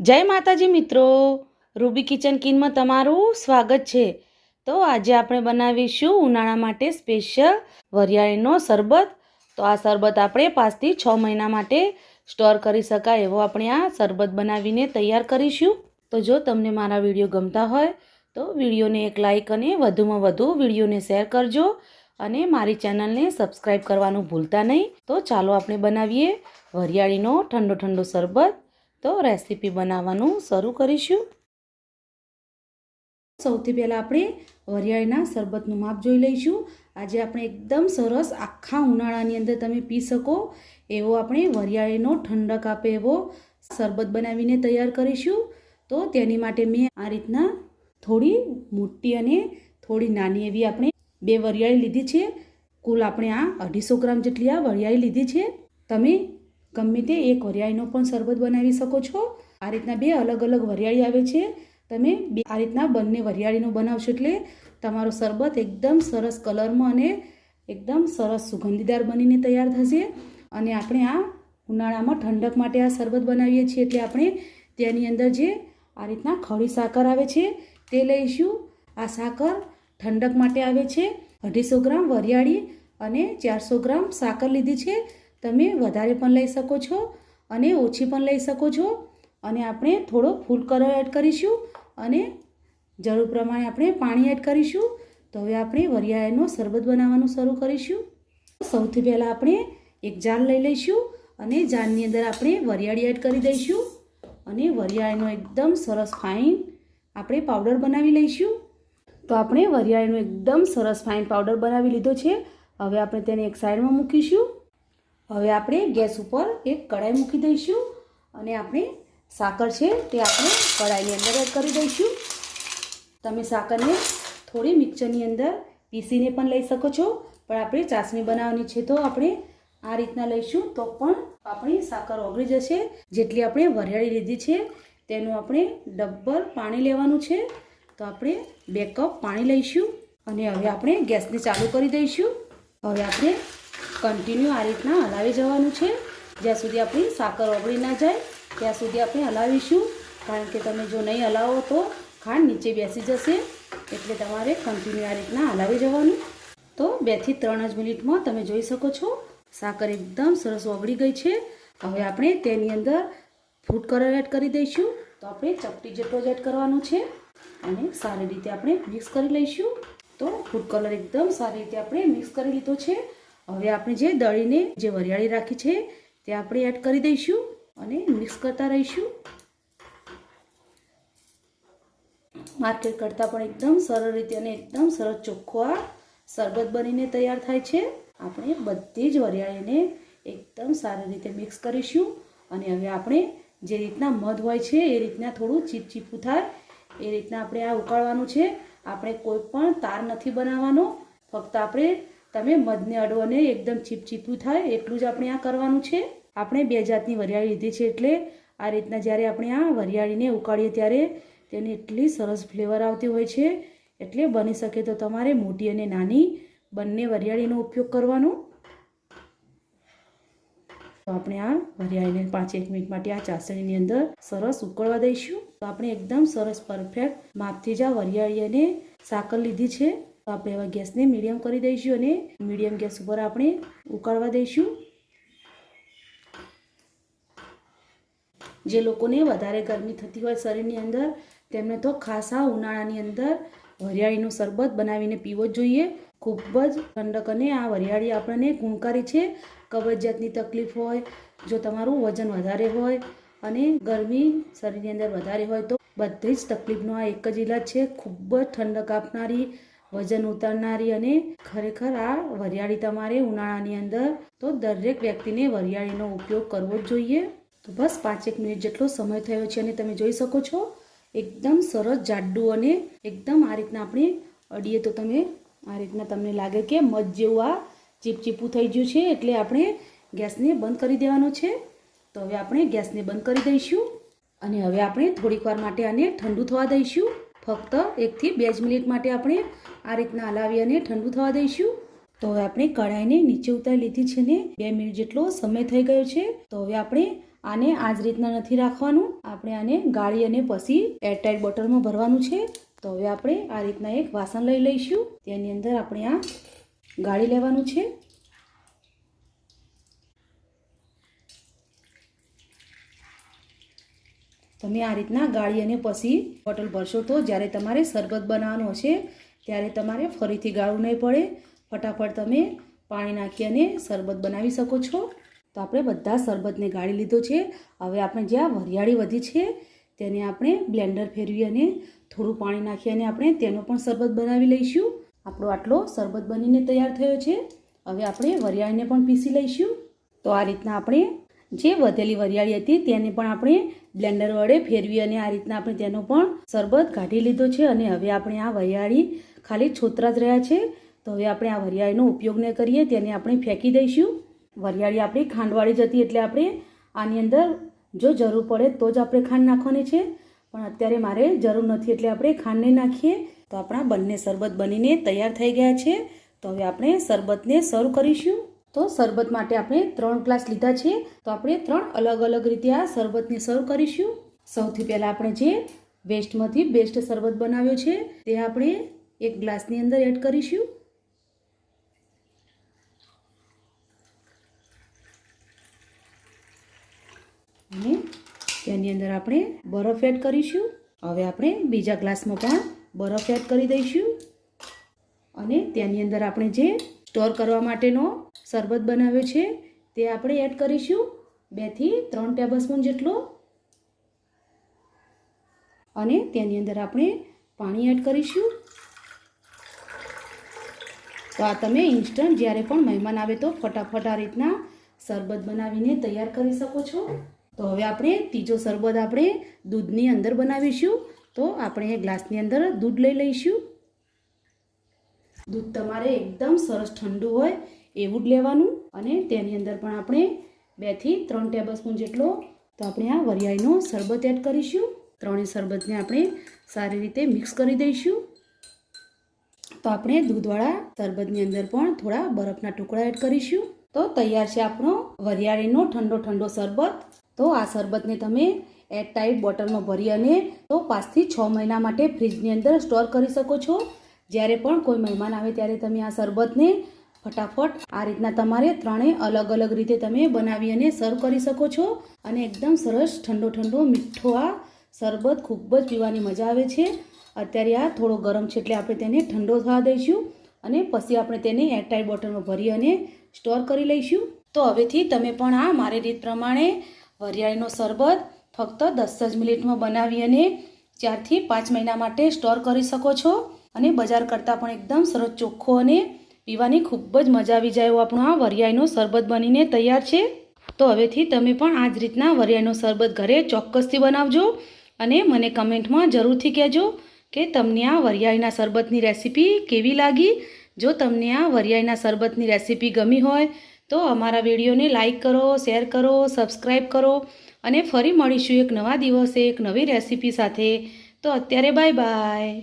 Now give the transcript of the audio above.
જય માતાજી મિત્રો. રૂબી કિચન કિનમાં તમારું સ્વાગત છે. તો આજે આપણે બનાવીશું ઉનાળા માટે સ્પેશિયલ વરિયાળીનો શરબત. તો આ શરબત આપણે પાંચથી છ મહિના માટે સ્ટોર કરી શકાય એવો આપણે આ શરબત બનાવીને તૈયાર કરીશું. તો જો તમને મારા વીડિયો ગમતા હોય, તો વિડીયોને એક લાઇક અને વધુમાં વધુ વિડીયોને શેર કરજો અને મારી ચેનલને સબસ્ક્રાઈબ કરવાનું ભૂલતા નહીં. તો ચાલો આપણે બનાવીએ વરિયાળીનો ઠંડો ઠંડો શરબત. તો રેસીપી બનાવવાનું શરૂ કરીશું. સૌથી પહેલાં આપણે વરિયાળીના શરબતનું માપ જોઈ લઈશું. આજે આપણે એકદમ સરસ આખા ઉનાળાની અંદર તમે પી શકો એવો આપણે વરિયાળીનો ઠંડક આપે એવો શરબત બનાવીને તૈયાર કરીશું. તો તેની માટે મેં આ રીતના થોડી મોટી અને થોડી નાની એવી આપણે બે વરિયાળી લીધી છે. કુલ આપણે આ અઢીસો ગ્રામ જેટલી આ વરિયાળી લીધી છે. તમે ગમે તે એક વરિયાળીનો પણ શરબત બનાવી શકો છો. આ રીતના બે અલગ અલગ વરિયાળી આવે છે. તમે બે આ રીતના બંને વરિયાળીનો બનાવશો એટલે તમારો શરબત એકદમ સરસ કલરમાં અને એકદમ સરસ સુગંધીદાર બનીને તૈયાર થશે. અને આપણે આ ઉનાળામાં ઠંડક માટે આ શરબત બનાવીએ છીએ એટલે આપણે તેની અંદર જે આ રીતના ખડી સાકર આવે છે તે લઈશું. આ સાકર ઠંડક માટે આવે છે. અઢીસો ગ્રામ વરિયાળી અને ચારસો ગ્રામ સાકર લીધી છે. તમે વધારે પણ લઈ શકો છો અને ઓછી પણ લઈ શકો છો. અને આપણે થોડો ફૂલ કલર એડ કરીશું અને જરૂર પ્રમાણે આપણે પાણી એડ કરીશું. તો હવે આપણે વરિયાળીનો શરબત બનાવવાનું શરૂ કરીશું. સૌથી પહેલાં આપણે એક જાર લઈ લઈશું અને જારની અંદર આપણે વરિયાળી એડ કરી દઈશું. અને વરિયાળીનો એકદમ સરસ ફાઇન આપણે પાવડર બનાવી લઈશું. તો આપણે વરિયાળીનો એકદમ સરસ ફાઇન પાવડર બનાવી લીધો છે. હવે આપણે તેને એક સાઈડમાં મૂકીશું. હવે આપણે ગેસ ઉપર એક કઢાઈ મૂકી દઈશું અને આપણે સાકર છે તે આપણે કઢાઈની અંદર એડ કરી દઈશું. તમે સાકરને થોડી મિક્સરની અંદર પીસીને પણ લઈ શકો છો, પણ આપણે ચાસણી બનાવવાની છે તો આપણે આ રીતના લઈશું તો પણ આપણી સાકર ઓગળી જશે. જેટલી આપણે વરિયાળી લીધી છે તેનું આપણે ડબ્બલ પાણી લેવાનું છે. તો આપણે બે કપ પાણી લઈશું અને હવે આપણે ગેસને ચાલુ કરી દઈશું. હવે આપણે કન્ટિન્યુ આ રીતના હલાવી જવાનું છે. જ્યાં સુધી આપણી સાકર ઓગળી ના જાય, ત્યાં સુધી આપણે હલાવીશું. કારણ કે તમે જો નહીં હલાવો તો ખાંડ નીચે બેસી જશે. એટલે તમારે કન્ટિન્યુ આ રીતના હલાવી જવાનું. તો બેથી ત્રણ જ મિનિટમાં તમે જોઈ શકો છો, સાકર એકદમ સરસ ઓગળી ગઈ છે. હવે આપણે તેની અંદર ફૂડ કલર એડ કરી દઈશું. તો આપણે ચપટી જેટલો જ એડ કરવાનો છે. અને સારી રીતે આપણે મિક્સ કરી લઈશું. તો ફૂડ કલર એકદમ સારી રીતે આપણે મિક્સ કરી લીધો છે. હવે આપણે જે દળીને જે વરિયાળી રાખી છે, તે આપણે એડ કરી દઈશું અને મિક્સ કરતા રહીશું. માર્કેટ કરતાં પણ એકદમ સરળ રીતે અને એકદમ સરસ ચોખ્ખો આ શરબત બનીને તૈયાર થાય છે. આપણે બધી જ વરિયાળીને એકદમ સારી રીતે મિક્સ કરીશું અને હવે આપણે જે રીતના મધ હોય છે, એ રીતના થોડું ચીપચીપું થાય. એ રીતના આપણે આ ઉકાળવાનું છે. આપણે કોઈ પણ તાર નથી બનાવવાનો. ફક્ત આપણે તમે મધને અડો અને એકદમ ચીપચીપું થાય, એટલું જ આપણે આ કરવાનું છે. આપણે બે જાતની વરિયાળી લીધી છે એટલે આ રીતના જ્યારે આપણે આ વરિયાળીને ઉકાળીએ ત્યારે તેની એટલી સરસ ફ્લેવર આવતી હોય છે. એટલે બની શકે તો તમારે મોટી અને નાની બંને વરિયાળીનો ઉપયોગ કરવાનો. તો આપણે આ વરિયાળીને પાંચ એક મિનિટ માટે આ ચાસણીની અંદર સરસ ઉકળવા દઈશું. તો આપણે એકદમ સરસ પરફેક્ટ માપથી જ આ વરિયાળીને સાકર લીધી છે. આપણે એવા ગેસને મીડિયમ કરી દઈશું અને મીડિયમ ગેસ ઉપર આપણે ઉકાળવા દઈશું. જે લોકોને વધારે ગરમી થતી હોય શરીરની અંદર, તેમને તો ખાસ આ ઉનાળાની અંદર વરિયાળીનો શરબત બનાવીને પીવો જ જોઈએ. ખૂબ જ ઠંડક અને આ વરિયાળી આપણને ગુણકારી છે. કબજિયાતની તકલીફ હોય, જો તમારું વજન વધારે હોય અને ગરમી શરીરની અંદર વધારે હોય તો બધી જ તકલીફનો આ એક જ ઇલાજ છે. ખૂબ જ ઠંડક આપનારી વજન ઉતારનારી અને ખરેખર આ વરિયાળી તમારે ઉનાળાની અંદર તો દરેક વ્યક્તિને વરિયાળીનો ઉપયોગ કરવો જ જોઈએ. તો બસ પાંચેક મિનિટ જેટલો સમય થયો છે અને તમે જોઈ શકો છો, એકદમ સરસ જાડું અને એકદમ આ રીતના આપણે અડીએ તો તમે, આ રીતના તમને લાગે કે મધ જેવું આ ચીપચીપું થઈ ગયું છે એટલે આપણે ગેસને બંધ કરી દેવાનો છે. તો હવે આપણે ગેસને બંધ કરી દઈશું અને હવે આપણે થોડીક વાર માટે આને ઠંડુ થવા દઈશું. ફક્ત એકથી બે જ મિનિટ માટે આપણે આ રીતના હલાવી અને ઠંડુ થવા દઈશું. તો હવે આપણે કઢાઈને નીચે ઉતારી લીધી છે ને બે મિનિટ જેટલો સમય થઈ ગયો છે. તો હવે આપણે આને આ જ રીતના નથી રાખવાનું. આપણે આને ગાળી અને પછી એરટાઈટ બોટલમાં ભરવાનું છે. તો હવે આપણે આ રીતના એક વાસણ લઈ લઈશું. તેની અંદર આપણે આ ગાળી લેવાનું છે. તમે આ રીતના ગાળી અને પછી બોટલ ભરશો તો જ્યારે તમારે શરબત બનાવવાનું હશે ત્યારે તમારે ફરીથી ગાળવું નહીં પડે. ફટાફટ તમે પાણી નાખી અને શરબત બનાવી શકો છો. તો આપણે બધા શરબતને ગાળી લીધો છે. હવે આપણે જ્યાં વરિયાળી વધી છે, તેને આપણે બ્લેન્ડર ફેરવી અને થોડું પાણી નાખી અને આપણે તેનો પણ શરબત બનાવી લઈશું. આપણો આટલો શરબત બનીને તૈયાર થયો છે. હવે આપણે વરિયાળીને પણ પીસી લઈશું. તો આ રીતના આપણે જે વધેલી વરિયાળી હતી તેને પણ આપણે બ્લેન્ડર વડે ફેરવી અને આ રીતના આપણે તેનો પણ શરબત કાઢી લીધો છે અને હવે આપણે આ વરિયાળી ખાલી છોતરા જ રહ્યા છે. તો હવે આપણે આ વરિયાળીનો ઉપયોગ ન કરીએ, તેને આપણે ફેંકી દઈશું. વરિયાળી આપણી ખાંડવાળી જ હતી એટલે આપણે આની અંદર જો જરૂર પડે તો જ આપણે ખાંડ નાખવાની છે. પણ અત્યારે મારે જરૂર નથી એટલે આપણે ખાંડ નાખીએ. તો આપણા બંને શરબત બનીને તૈયાર થઈ ગયા છે. તો હવે આપણે શરબતને સર્વ કરીશું. તો શરબત માટે આપણે ત્રણ ગ્લાસ લીધા છે. તો આપણે ત્રણ અલગ અલગ રીતે આ શરબતને સર્વ કરીશું. સૌથી પહેલાં આપણે જે વેસ્ટમાંથી બેસ્ટ શરબત બનાવ્યો છે, તે આપણે એક ગ્લાસની અંદર એડ કરીશું. અને તેની અંદર આપણે બરફ એડ કરીશું. હવે આપણે બીજા ગ્લાસમાં પણ બરફ એડ કરી દઈશું. અને તેની અંદર આપણે જે સ્ટોર કરવા માટેનો શરબત બનાવ્યો છે. તે આપણે એડ કરીશું. બેથી ત્રણ ટેબલ સ્પૂન જેટલો. અને તેની અંદર આપણે પાણી એડ કરીશું. તો આ તમે ઇન્સ્ટન્ટ જ્યારે પણ મહેમાન આવે તો ફટાફટ આ રીતના શરબત બનાવીને તૈયાર કરી શકો છો. તો હવે આપણે ત્રીજો શરબત આપણે દૂધની અંદર બનાવીશું. તો આપણે ગ્લાસની અંદર દૂધ લઈ લઈશું. દૂધ તમારે એકદમ સરસ ઠંડુ હોય એવું જ લેવાનું. અને તેની અંદર પણ આપણે બેથી ત્રણ ટેબલ સ્પૂન જેટલો તો આપણે આ વરિયાળીનો શરબત એડ કરીશું. ત્રણેય શરબતને આપણે સારી રીતે મિક્સ કરી દઈશું. તો આપણે દૂધવાળા શરબતની અંદર પણ થોડા બરફના ટુકડા એડ કરીશું. તો તૈયાર છે આપણો વરિયાળીનો ઠંડો ઠંડો શરબત. તો આ શરબતને તમે એરટાઇટ બોટલમાં ભરી અને તો પાંચથી છ મહિના માટે ફ્રીજની અંદર સ્ટોર કરી શકો છો. જ્યારે પણ કોઈ મહેમાન આવે ત્યારે તમે આ શરબતને ફટાફટ આ રીતના તમારે ત્રણેય અલગ અલગ રીતે તમે બનાવી અને સર્વ કરી શકો છો. અને એકદમ સરસ ઠંડો ઠંડો મીઠો આ શરબત ખૂબ જ પીવાની મજા આવે છે. અત્યારે આ થોડો ગરમ છે એટલે આપણે તેને ઠંડો થવા દઈશું અને પછી આપણે તેને એરટાઇટ બોટલમાં ભરી અને સ્ટોર કરી લઈશું. તો હવેથી તમે પણ આ મારી રીત પ્રમાણે વરિયાળીનો શરબત ફક્ત દસ જ મિનિટમાં બનાવી અને ચારથી પાંચ મહિના માટે સ્ટોર કરી શકો છો. અને બજાર કરતાં પણ એકદમ સરસ ચોખ્ખો અને પીવાની ખૂબ જ મજા આવી જાય એવો આપણો આ વરિયાઈનો શરબત બનીને તૈયાર છે. તો હવેથી તમે પણ આ જ રીતના વરિયાઈનો શરબત ઘરે ચોક્કસથી બનાવજો અને મને કમેન્ટમાં જરૂરથી કહેજો કે તમને આ વરિયાળીના શરબતની રેસીપી કેવી લાગી? જો તમને આ વરિયાળીના શરબતની રેસીપી ગમી હોય તો અમારા વિડીયોને લાઇક કરો, શેર કરો, સબસ્ક્રાઈબ કરો અને ફરી મળીશું એક નવા દિવસે એક નવી રેસીપી સાથે. તો અત્યારે બાય બાય.